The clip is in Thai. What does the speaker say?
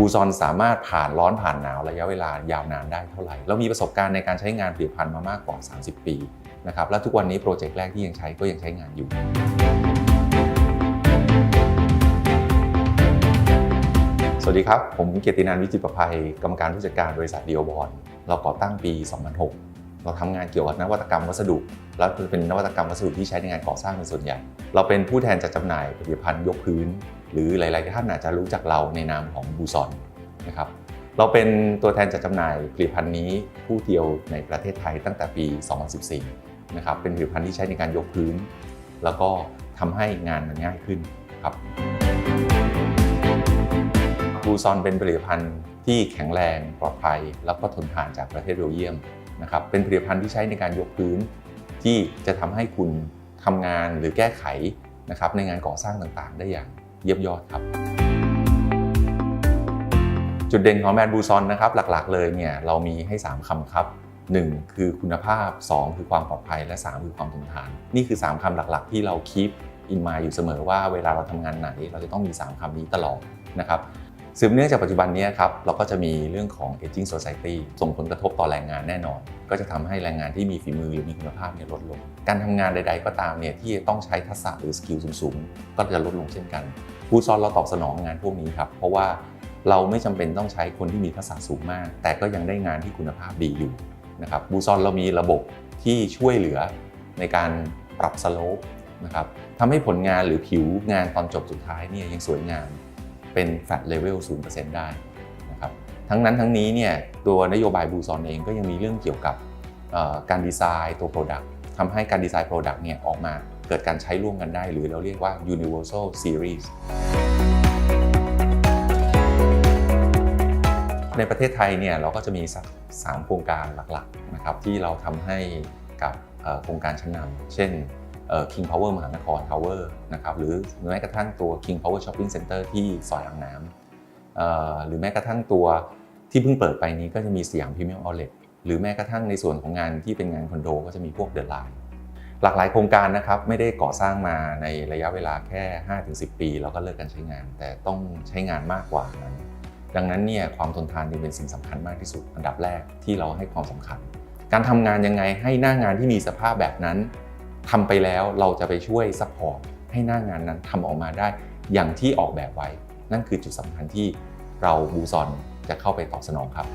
บูซอนสามารถผ่านร้อนผ่านหนาวระยะเวลายาวนานได้เท่าไหร่ เรามีประสบการณ์ในการใช้งานผลิตภัณฑ์มามากกว่า 30 ปีนะครับและทุกวันนี้โปรเจกต์แรกที่ยังใช้ก็ยังใช้งานอยู่สวัสดีครับ ผมเกียรตินันท์วิจิตรประภัย กรรมการผู้จัดการบริษัทเดียวบอลเราก่อตั้งปี 2006 เราทำงานเกี่ยวกับนวัตกรรมวัสดุ และเป็นนวัตกรรมวัสดุที่ใช้ในงานก่อสร้างเป็นส่วนใหญ่ เราเป็นผู้แทนจัดจำหน่ายผลิตภัณฑ์ยกพื้น หรือหลาย ๆ ท่านอาจจะรู้จักเราในนามของบูซอนนะครับเราเป็นตัวแทนจัดจำหน่ายผลิตภัณฑ์นี้ผู้เดียวในประเทศไทยตั้งแต่ปี 2014 นะครับ เป็นผลิตภัณฑ์ที่ใช้ในการยกพื้น แล้วก็ทำให้งานมันง่ายขึ้นครับบูซอนเป็นผลิตภัณฑ์ที่แข็งแรงปลอดภัย แล้วก็ทนทานจากประเทศเบลเยียมนะครับ เป็นผลิตภัณฑ์ที่ใช้ในการยกพื้น ที่จะทำให้คุณทำงานหรือแก้ไขนะครับในงานก่อสร้างต่าง ๆ ได้อย่าง เยี่ยมยอดครับ จุดเด่นของแมนบูซอนนะครับหลักๆ เลยเนี่ยเรามีให้ 3คำครับ 1 คือคุณภาพ 2 คือความปลอดภัยและ 3 คือความทนทาน นี่คือ 3คำหลักๆ ที่เราคีปอินมาอยู่เสมอว่าเวลาเราทำงานไหน เราจะต้องมี 3คำนี้ตลอดนะครับ สืบเนื่องจากปัจจุบันนี้ครับเราก็จะมีเรื่องของ aging society ส่งผลกระทบต่อแรงงานแน่นอน ก็จะทำให้แรงงานที่มีฝีมือหรือมีคุณภาพเนี่ยลดลง การทำงานใด ๆ ก็ตามเนี่ยที่ต้องใช้ทักษะหรือสกิลสูงๆ ก็จะลดลงเช่นกันบูซอนเราตอบสนองงานพวกนี้ครับเพราะว่าเราไม่จำเป็นต้องใช้คนที่มีทักษะสูงมาก แต่ก็ยังได้งานที่คุณภาพดีอยู่นะครับบูซอนเรามีระบบที่ช่วยเหลือในการปรับสโลปนะครับทำให้ผลงานหรือผิวงานตอนจบสุดท้ายเนี่ยยังสวยงาม เป็น fat level 0%ได้นะครับทั้งนั้นทั้งนี้เนี่ยตัวนโยบายบูซอนเองก็ยังมีเรื่องเกี่ยวกับการดีไซน์ตัว Product ทำให้การดีไซน์ Product เนี่ยออกมาเกิดการใช้ร่วมกันได้ หรือเราเรียกว่า universal series ในประเทศไทยเนี่ยเราก็จะมีสักสามโครงการหลักๆนะครับที่เราทำให้กับโครงการชั้นนำเช่น King Power มหานคร Tower นะครับหรือแม้กระทั่งตัว King Power Shopping Center ที่ซอยอ่างน้ำหรือแม้กระทั่งตัวที่เพิ่งเปิดไปนี้ก็จะมีสยามพรีเมียมออเลหรือแม้กระทั่งในส่วนของงานที่เป็นงานคอนโดก็จะมีพวกเดอะไลน์หลากหลายโครงการนะครับไม่ได้ก่อสร้างมาในระยะเวลาแค่ 5-10 ปีแล้วก็เลิกการใช้งาน แต่ต้องใช้งานมากกว่านั้นดังนั้นเนี่ยความทนทานจึงเป็นสิ่งสำคัญมากที่สุดอันดับแรกที่เราให้ความสำคัญ การทำงานยังไงให้หน้างานที่มีสภาพแบบนั้น ทำไปแล้วเราจะไปช่วยซัพพอร์ตให้หน้างานนั้นทำออกมาได้อย่างที่ออกแบบไว้ นั่นคือจุดสำคัญที่เราบูซอนจะเข้าไปตอบสนองครับ